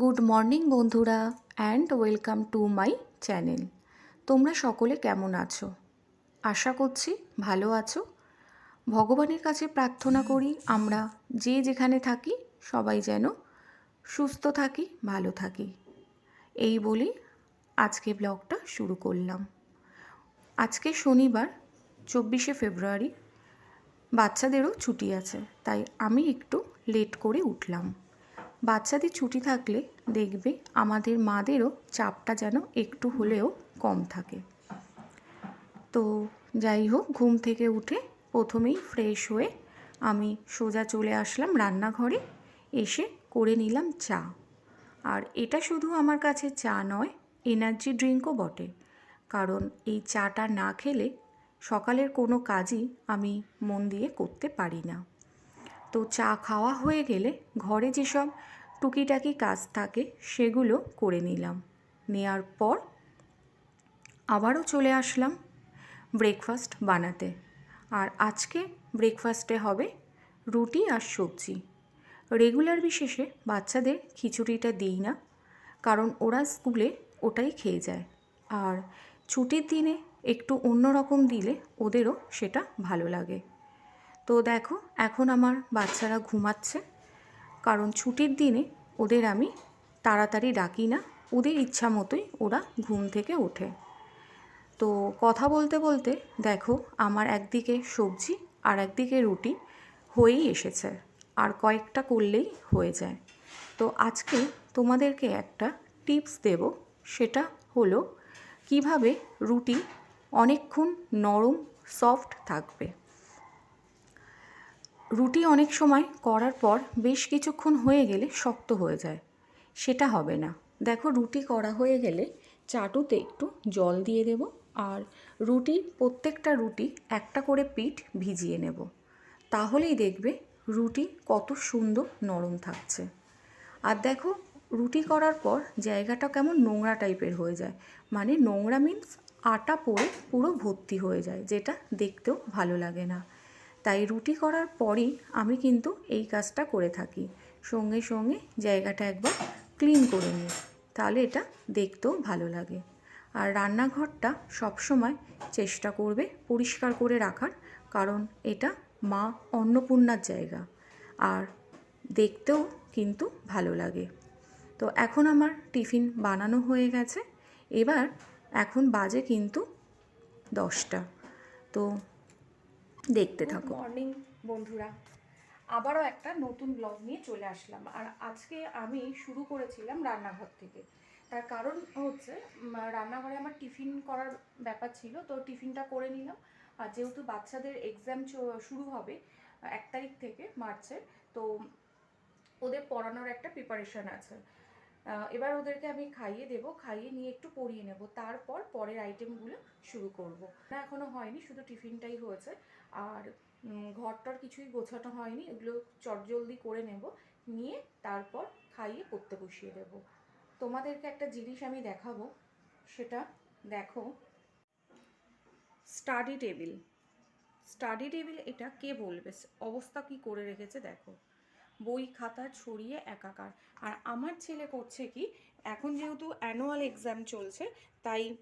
Good morning বন্ধুরা and welcome to my channel. তোমরা সকলে কেমন আছো? আশা করছি ভালো আছো। ভগবানের কাছে প্রার্থনা করি আমরা যে যেখানে থাকি সবাই যেন সুস্থ থাকি, ভালো থাকি। এই বলি আজকে ব্লগটা শুরু করলাম। আজকে শনিবার, চব্বিশে ফেব্রুয়ারি, বাচ্চাদেরও ছুটি আছে, তাই আমি একটু লেট করে উঠলাম। বাচ্চাদের ছুটি থাকলে দেখবে আমাদের মাদেরও চাপটা যেন একটু হলেও কম থাকে। তো যাই হোক, ঘুম থেকে উঠে প্রথমেই ফ্রেশ হয়ে আমি সোজা চলে আসলাম রান্নাঘরে, এসে করে নিলাম চা। আর এটা শুধু আমার কাছে চা নয় এনার্জি ড্রিঙ্কও বটে। কারণ এই চাটা না খেলে সকালের কোনো কাজই আমি মন দিয়ে করতে পারি না। তো চা খাওয়া হয়ে গেলে ঘরে যেসব টুকিটাকি কাজ থাকে, সেগুলো করে নিলাম। নেয়ার পর আবারও চলে আসলাম ব্রেকফাস্ট বানাতে। আর আজকে ব্রেকফাস্টে হবে রুটি আর সবজি। রেগুলার বিশেষে বাচ্চাদের খিচুড়িটা দিই না, কারণ ওরা স্কুলে ওটাই খেয়ে যায়। আর ছুটির দিনে একটু অন্য রকম দিলে ওদেরও সেটা ভালো লাগে। তো দেখো, এখন আমার বাচ্চারা ঘুমাচ্ছে। কারণ ছুটির দিনে ওদের আমি তাড়াতাড়ি ডাকি না। ওদের ইচ্ছা মতোই ওরা ঘুম থেকে ওঠে। তো কথা বলতে বলতে দেখো আমার একদিকে সবজি আর একদিকে রুটি হয়েই এসেছে। আর কয়েকটা করলেই হয়ে যায়। তো আজকে তোমাদেরকে একটা টিপস দেব। সেটা হলো কীভাবে রুটি অনেকক্ষণ নরম, সফট থাকবে। রুটি অনেক সময় করার পর বেশ কিছুক্ষণ হয়ে গেলে শক্ত হয়ে যায়। সেটা হবে না। দেখো, রুটি করা হয়ে গেলে চাটুতে একটু জল দিয়ে দেব আর রুটি প্রত্যেকটা রুটি একটা করে পিঠ ভিজিয়ে নেব। তাহলেই দেখবে রুটি কত সুন্দর নরম থাকছে। আর দেখো, রুটি করার পর জায়গাটা কেমন নোংরা টাইপের হয়ে যায়। মানে নোংরা মিন্স আটা পড়ে পুরো ভর্তি হয়ে যায়, যেটা দেখতেও ভালো লাগে না। তাই রুটি করার পরই আমি কিন্তু এই কাজটা করে থাকি। সঙ্গে সঙ্গে জায়গাটা একবার ক্লিন করে নিই, তাহলে এটা দেখতেও ভালো লাগে। আর রান্নাঘরটা সবসময় চেষ্টা করবে পরিষ্কার করে রাখার, কারণ এটা মা অন্নপূর্ণার জায়গা আর দেখতেও কিন্তু ভালো লাগে। তো এখন আমার টিফিন বানানো হয়ে গেছে, এবার এখন বাজে কিন্তু দশটা। তো দেখতে থাকো। মর্নিং বন্ধুরা। আবারও একটা নতুন ব্লগ নিয়ে চলে আসলাম। আর আজকে আমি শুরু করেছিলাম রান্নাঘর থেকে। তার কারণ হচ্ছে রান্নাঘরে আমার টিফিন করার ব্যাপার ছিল তো টিফিনটা করে নিলাম। আর যেহেতু বাচ্চাদের এক্সাম শুরু হবে এক তারিখ থেকে মার্চের তো ওদের পড়ানোর একটা প্রিপারেশন আছে। এবার ওদেরকে আমি খাইয়ে দেব খাইয়ে নিয়ে একটু পড়িয়ে নেব। তারপর পরের আইটেমগুলো শুরু করব। না এখনও হয়নি শুধু টিফিনটাই হয়েছে। আর ঘরটার কিছুই গোছানো হয়নি। এগুলো চটজলদি করে নেব, নিয়ে তারপর খাইয়ে পড়তে বসিয়ে দেব। তোমাদেরকে একটা জিনিস আমি দেখাবো। সেটা দেখো। Study table. স্টাডি টেবিল এটা কে বলবে? অবস্থা কি করে রেখেছে দেখো। বই খাতা ছড়িয়ে একাকার। আর আমার ছেলে করছে কি, এখন যেহেতু অ্যানুয়াল এক্সাম চলছে, তাই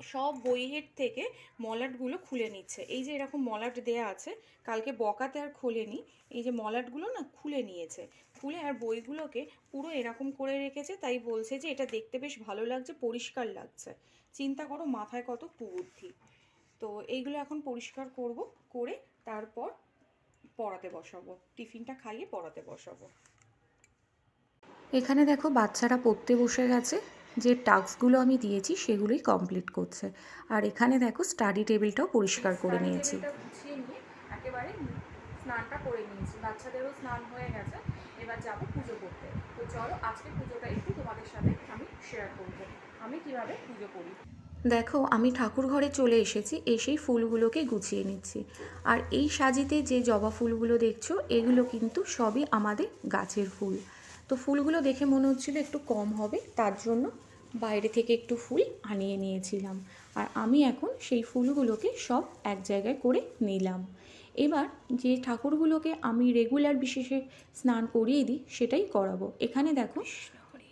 সব বইয়ের থেকে মলাটগুলো খুলে নিচ্ছে। এই যে এরকম মলাট দেয়া আছে, কালকে বকাতে আর খোলেনি, এই যে মলাটগুলো না খুলে নিয়েছে। খুলে আর বইগুলোকে পুরো এরকম করে রেখেছে, তাই বলছে যে এটা দেখতে বেশ ভালো লাগছে, পরিষ্কার লাগছে। চিন্তা করো মাথায় কত কুবুদ্ধি। তো এইগুলো এখন পরিষ্কার করব, করে তারপর পড়াতে বসাবো। টিফিনটা খাইয়ে পড়াতে বসাবো। এখানে দেখো বাচ্চারা পড়তে বসে গেছে। যে টাস্কগুলো আমি দিয়েছি সেগুলোই কমপ্লিট করছে। আর এখানে দেখো স্টাডি টেবিলটাও পরিষ্কার করে নিয়েছি। একেবারে স্নানটা করে নিয়েছি। বাচ্চাদেরও স্নান হয়ে গেছে এবার যাব পুজো করতে। তো চলো আজকে পুজোটা একটু তোমাদের সাথে আমি শেয়ার করব। আমি কীভাবে পুজো করি? দেখো আমি ঠাকুর ঘরে চলে এসেছি এসেই ফুলগুলোকে গুছিয়ে নিচ্ছি। আর এই সাজিতে যে জবা ফুলগুলো দেখছ এগুলো কিন্তু সবই আমাদের গাছের ফুল। তো ফুলগুলো দেখে মনে হচ্ছিল একটু কম হবে তার জন্য বাইরে থেকে একটু ফুল আনিয়ে নিয়েছিলাম। আর আমি এখন সেই ফুলগুলোকে সব এক জায়গায় করে নিলাম। এবার যে ঠাকুরগুলোকে আমি রেগুলার বিশেষে স্নান করিয়ে দিই, সেটাই করাবো। এখানে দেখো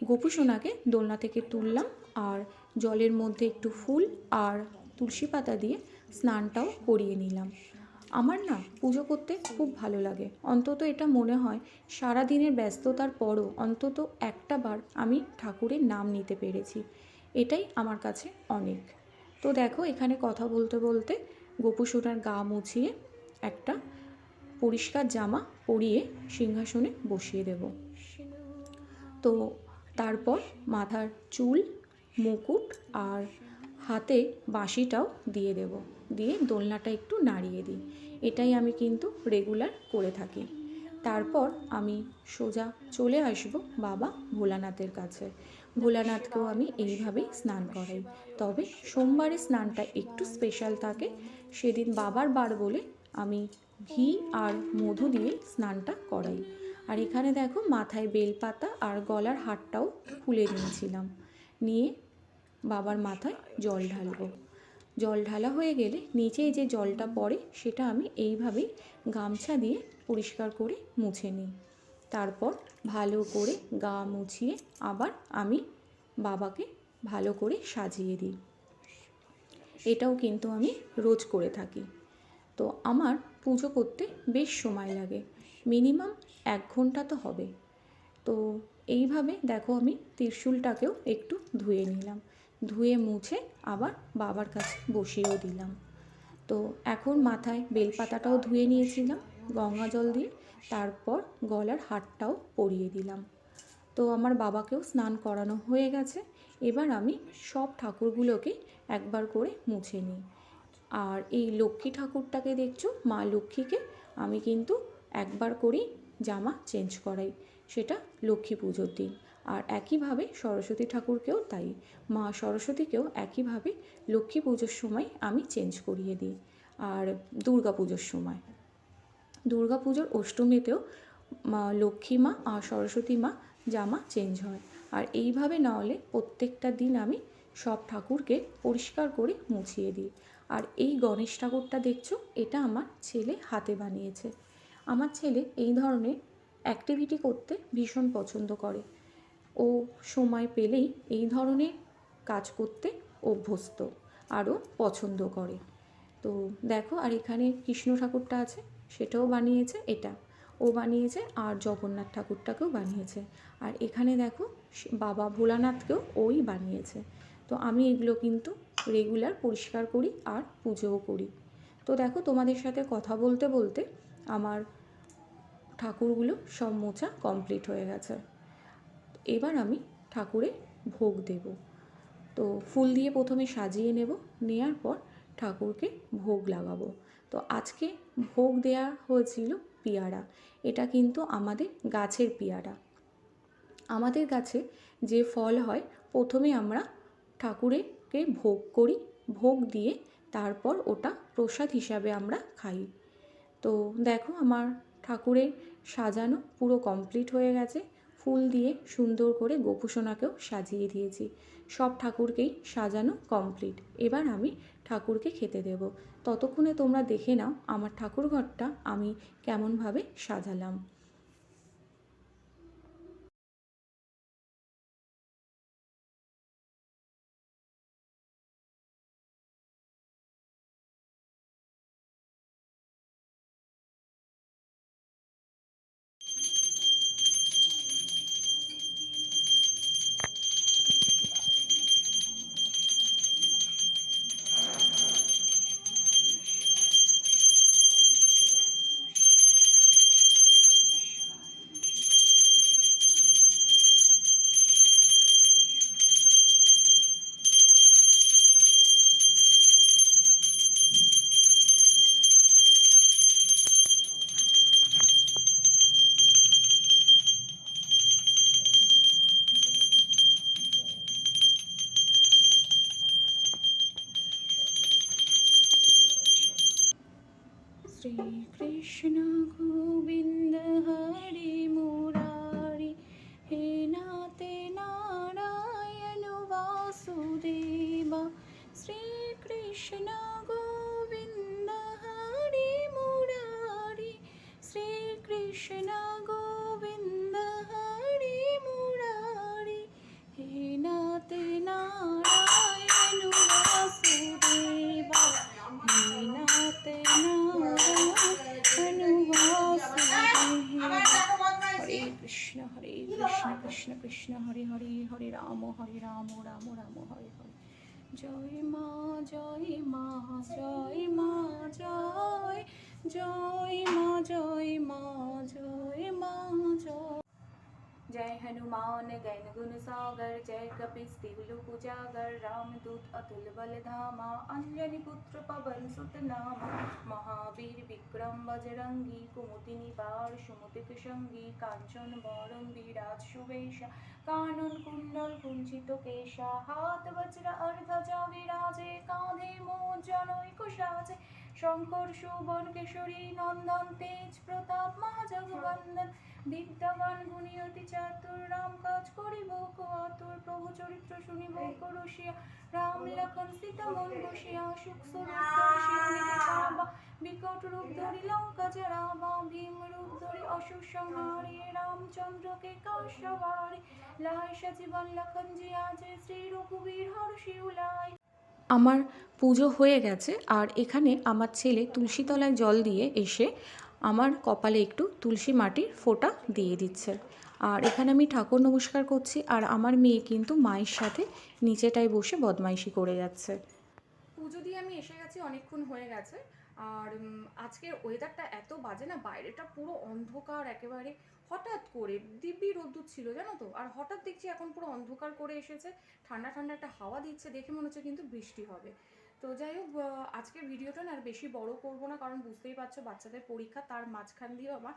গোপু সোনাকে দোলনা থেকে তুললাম আর জলের মধ্যে একটু ফুল আর তুলসী পাতা দিয়ে স্নানটাও করিয়ে নিলাম। আমার না পুজো করতে খুব ভালো লাগে। অন্তত এটা মনে হয় সারা দিনের ব্যস্ততার পরও অন্তত একটা বার আমি ঠাকুরের নাম নিতে পেরেছি। এটাই আমার কাছে অনেক। তো দেখো, এখানে কথা বলতে বলতে গোপু সোনার গা মুছিয়ে একটা পরিষ্কার জামা পরিয়ে সিংহাসনে বসিয়ে দেব। তো তারপর মাথার চুল, মুকুট আর হাতে বাঁশিটাও দিয়ে দেব। দিয়ে দোলনাটা একটু নাড়িয়ে দিই। এটাই আমি কিন্তু রেগুলার করে থাকি। তারপর আমি সোজা চলে আসব বাবা ভোলানাথের কাছে। ভোলানাথকেও আমি এইভাবেই স্নান করাই। তবে সোমবারে স্নানটা একটু স্পেশাল থাকে। সেদিন বাবার বার বলে আমি ঘি আর মধু দিয়ে স্নানটা করাই। আর এখানে দেখো মাথায় বেলপাতা আর গলার হারটাও খুলে নিয়েছিলাম। নিয়ে বাবার মাথায় জল ঢালবো। জল ঢালা হয়ে গেলে নিচেই যে জলটা পড়ে সেটা আমি এইভাবেই গামছা দিয়ে পরিষ্কার করে মুছে নিই। তারপর ভালো করে গা মুছিয়ে আবার আমি বাবাকে ভালো করে সাজিয়ে দিই। এটাও কিন্তু আমি রোজ করে থাকি। তো আমার পুজো করতে বেশ সময় লাগে। মিনিমাম এক ঘণ্টা তো হবে। তো এইভাবে দেখো আমি ত্রিশূলটাকেও একটু ধুয়ে নিলাম। ধুয়ে মুছে আবার বাবার কাছে বসিয়েও দিলাম। তো এখন মাথায় বেলপাতাটাও ধুয়ে নিয়েছিলাম, গঙ্গা জল দিয়ে, তারপর গলার হারটাও পরিয়ে দিলাম। তো আমার বাবাকেও স্নান করানো হয়ে গেছে, এবার আমি সব ঠাকুরগুলোকে একবার করে মুছে নিই। আর এই লক্ষ্মী ঠাকুরটাকে দেখছ, মা লক্ষ্মীকে আমি কিন্তু একবার করেই জামা চেঞ্জ করাই, সেটা লক্ষ্মী পুজোর দিন। আর একইভাবে সরস্বতী ঠাকুরকেও তাই। মা সরস্বতীকেও একইভাবে লক্ষ্মী পুজোর সময় আমি চেঞ্জ করিয়ে দিই, আর দুর্গা পুজোর সময়। দুর্গা পুজোর অষ্টমীতেও মা লক্ষ্মী মা আর সরস্বতী মা জামা চেঞ্জ হয়, আর এইভাবে না হলে প্রত্যেকটা দিন আমি সব ঠাকুরকে পরিষ্কার করে মুছিয়ে দিই। আর এই গণেশ ঠাকুরটা দেখছ, এটা আমার ছেলে হাতে বানিয়েছে। আমার ছেলে এই ধরনের অ্যাক্টিভিটি করতে ভীষণ পছন্দ করে। ও সময় পেলেই এই ধরনের কাজ করতে অভ্যস্ত, আরও পছন্দ করে। তো দেখো, আর এখানে কৃষ্ণ ঠাকুরটা আছে, সেটাও বানিয়েছে, এটা ও বানিয়েছে, আর জগন্নাথ ঠাকুরটাকেও বানিয়েছে। আর এখানে দেখো বাবা ভোলানাথকেও ওই বানিয়েছে। তো আমি এগুলো কিন্তু রেগুলার পরিষ্কার করি আর পুজোও করি। তো দেখো, তোমাদের সাথে কথা বলতে বলতে আমার ঠাকুরগুলো সব মোছা কমপ্লিট হয়ে গেছে। এবার আমি ঠাকুরের ভোগ দেব। তো ফুল দিয়ে প্রথমে সাজিয়ে নেব, নেয়ার পর ঠাকুরকে ভোগ লাগাবো। তো আজকে ভোগ দেয়া হয়েছিল পিয়ারা। এটা কিন্তু আমাদের গাছের পিয়ারা। আমাদের গাছে যে ফল হয়, প্রথমে আমরা ঠাকুরকে ভোগ করি, ভোগ দিয়ে তারপর ওটা প্রসাদ হিসাবে আমরা খাই। তো দেখো আমার ঠাকুরের সাজানো পুরো কমপ্লিট হয়ে গেছে। ফুল দিয়ে সুন্দর করে গোপুসোনাকেও সাজিয়ে দিয়েছি। সব ঠাকুরকেই সাজানো কমপ্লিট। এবার আমি ঠাকুরকে খেতে দেব। ততক্ষণে তোমরা দেখে নাও আমার ঠাকুর ঘরটা আমি কেমনভাবে সাজালাম। শ্রীকৃষ্ণ গোবিন্দ হরে মুরারি হে নাতে নারায়ণ বাসুদেবা শ্রীকৃষ্ণ গোবিন্দ হরে মুরারি শ্রীকৃষ্ণ গোবিন্দ রাম হরে রাম রাম রাম হরে হরে। জয় মা জয় মা জয় মা, জয় জয় মা জয় মা। जय हनुमान ज्ञान गुण सागर जय कपीस तिहलु उजागर रामदूत अतुल बल धामा अंजनी पुत्र पवन सुत नामा महावीर विक्रम बजरंगी कुमति निवार सुमति संगी कांचन बरम विराज सुवेशा कानन कुंडल कुंचित केशा हाथ वज्र अर्घजा विराजे कांधे मोजनई कुशाजे শঙ্কর, সুবন, কেশরী, নন্দন, তেজ, প্রতাপ মহাজগবন্দন বিদ্যাবান গুণী অতি চাতুর রাম কাজ করিব আতুর প্রভু চরিত্র শুনিব করসিয়া রাম লক্ষণ সীতা মন বসিয়া, সুখ স্বরূপ। বিকট রূপ ধরি, লঙ্কা জরাবা ভীম রূপ ধরি, অসুর সংহারে, রামচন্দ্রকে কাশবারে লাই সজীবন লক্ষণ জিয়া যে শ্রী রঘুবীর হর্ষি উলাই আমার পুজো হয়ে গেছে আর এখানে আমার ছেলে তুলসীতলায় জল দিয়ে এসে আমার কপালে একটু তুলসী মাটির ফোঁটা দিয়ে দিচ্ছে। আর এখানে আমি ঠাকুর নমস্কার করছি আর আমার মেয়ে কিন্তু মায়ের সাথে নিচেটায় বসে বদমাইশি করে যাচ্ছে। পুজো দিয়ে আমি এসে গেছি, অনেকক্ষণ হয়ে গেছে। আর আজকের ওয়েদারটা এত বাজে না, বাইরেটা পুরো অন্ধকার, একেবারে হঠাৎ করে দিব্যি রোদ্দুর ছিল, জানো তো? আর হঠাৎ দেখছি এখন পুরো অন্ধকার করে এসেছে, ঠান্ডা ঠান্ডা একটা হাওয়া দিচ্ছে, দেখে মনে হচ্ছে কিন্তু বৃষ্টি হবে। তো যাই হোক আজকের ভিডিওটা না আর বেশি বড় করব না, কারণ বুঝতেই পারছ বাচ্চাদের পরীক্ষা তার মাঝখান দিয়েও আমার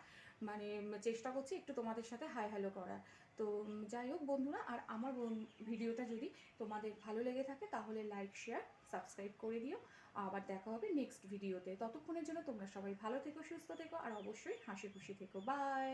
মানে চেষ্টা করছি একটু তোমাদের সাথে হাই হ্যালো করার। তো যাই হোক বন্ধুরা, আর আমার ভিডিওটা যদি তোমাদের ভালো লেগে থাকে তাহলে লাইক, শেয়ার, সাবস্ক্রাইব করে দিও। আবার দেখা হবে নেক্সট ভিডিওতে। ততক্ষণের জন্য তোমরা সবাই ভালো থেকো, সুস্থ থেকো, আর অবশ্যই হাসি খুশি থেকো। বাই!